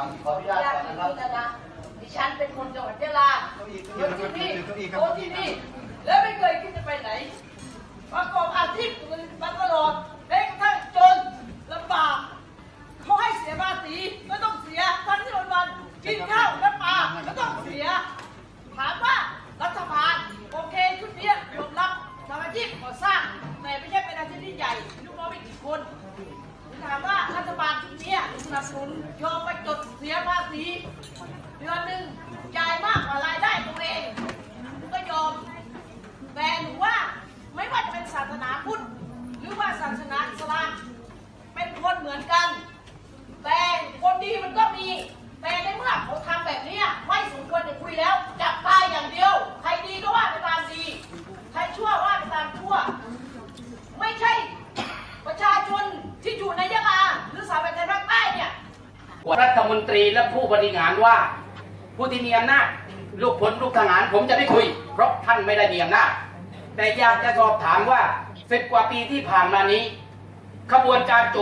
ครับขออนุญาตอยากก่อนจะนะครับรู้นะดิฉันเป็นคนจังหวัดยะลาเก้าอี้คเก้านที่อี้นี่เก้าอี้ครับคนที่นี่ แล้วไม่เคยคิดจะไปไหนประกอบอาชีพมาตลอดแม้กระทั่งจนลำบากเขาให้เสียภาษีก็ต้องเสียทั้งที่วันวันๆกินข้าวและปลาก็ต้องเสีย ถามว่ารัฐบาลโอเคชุดเนี้ยยอมรับทำอาชีพก่อสร้างแต่ไม่ใช่เป็นอาชีพที่ใหญ่ บสนุนยอมไปจดเสียภาษีเดือนหนึ่งจ่ายมากกว่ารายได้ตัวเองก็ยอม แต่หนูว่าไม่ว่าจะเป็นศาสนาพุทธหรือว่าศาสนาอิสลามเป็นคนเหมือนกัน แต่คนดีมันก็มี แต่ในเมื่อเขาทำแบบเนี้ยไม่สมควรจะคุยแล้ว จับตายอย่างเดียว ใครดีก็ว่าไปตามดี ใครชั่วว่าไปตามชั่ว ไม่ใช่ประชาชนที่อยู่ในยะลาหรือสาวแผ่นดินภาคใต้เนี่ย รั ฐมนตรีและผู้บริหารว่า ผู้ที่มีอำนาจลูกพลลูกทหารผมจะไม่คุย เพราะท่านไม่ได้มีอำนาจแต่อยากจะสอบถามว่าสิบกว่าปีที่ผ่านมานี้ ขบวนการโจ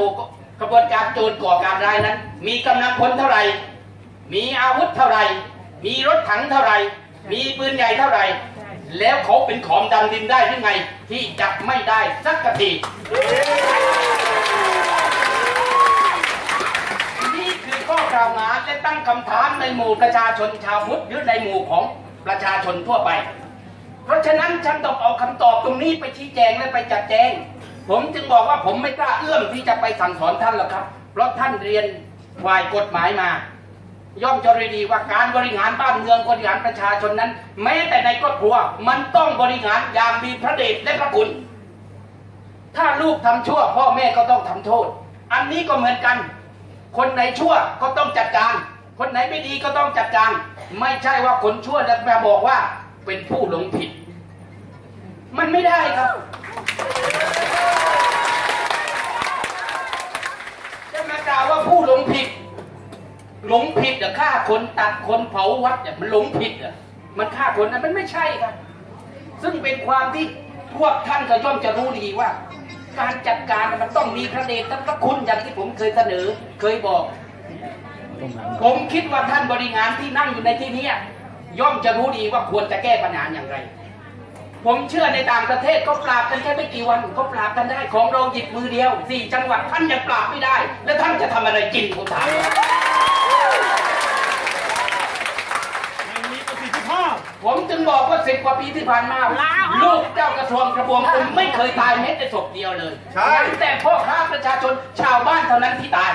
ขบวนการโจรก่อการร้ายนั้น มีกำลังพลเท่าไหร่ มีอาวุธเท่าไหร่ มีรถถังเท่าไหร่ มีปืนใหญ่เท่าไหร่ แล้วเขาเป็นของดำดินได้หรือไง ที่จับไม่ได้สักที นี่คือ ข้อกล่าวหาและตั้งคำถามในหมู่ประชาชนชาวพุทธหรือในหมู่ของประชาชนทั่วไป เพราะฉะนั้นฉันต้องเอาคำตอบตรงนี้ไปชี้แจงและไปจัดแจง ผมจึงบอกว่าผมไม่กล้าเอื้อมที่จะไปสั่งสอนท่านหรอกครับ เพราะท่านเรียนฝ่ายกฎหมายมา ย่อมจะรู้ดีว่าการบริหารบ้านเมืองบริหารประชาชนนั้น แม้แต่ในครอบครัวมันต้องบริหารอย่างมีพระเดชและพระคุณ ถ้าลูกทำชั่ว พ่อแม่ก็ต้องทำโทษ อันนี้ก็เหมือนกัน คนไหนชั่วก็ต้องจัดการ คนไหนไม่ดีก็ต้องจัดการ ไม่ใช่ว่าคนชั่วจะมาบอกว่าเป็นผู้หลงผิด มันไม่ได้ครับจะมากล่าวว่าผู้หลงผิด หลงผิดเหรอฆ่าคนตัดคนเผาวัดเนี่ยมันหลงผิดเหรอมันฆ่าคนนะมันไม่ใช่ครับ ซึ่งเป็นความที่พวกท่านก็ย่อมจะรู้ดีว่า การจัดการมันต้องมีพระเดชพระคุณอย่างที่ผมเคยเสนอ เคยบอก ผมคิดว่าท่านบริหารที่นั่งอยู่ในที่นี้ย่อมจะรู้ดีว่าควรจะแก้ปัญหาอย่างไร ผมเชื่อในต่างประเทศเขาปราบกันแค่ไม่กี่วันเขาปราบกันได้ของเราหยิบมือเดียวสี่จังหวัดท่านยังปราบไม่ได้ แล้วท่านจะทำอะไรกินผมถามมีประสิทธิภาพ ผมจึงบอก ว่าสิบกว่าปีที่ผ่านมาลูกเจ้ากระทรวงกระบวงผมไม่เคยตายแม้แต่ศพเดียวเลยใช่มีแต่พ่อค้าประชาชนชาวบ้านเท่านั้นที่ตาย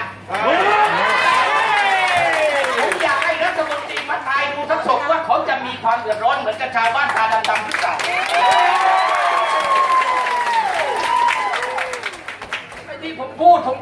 ผมอยากให้รัฐมนตรีมาตายดูทั้งศพว่าเขาจะมีความเดือดร้อนเหมือนกับชาวบ้านตาดำๆหรือเปล่าไอ้ที่ผมพูดผม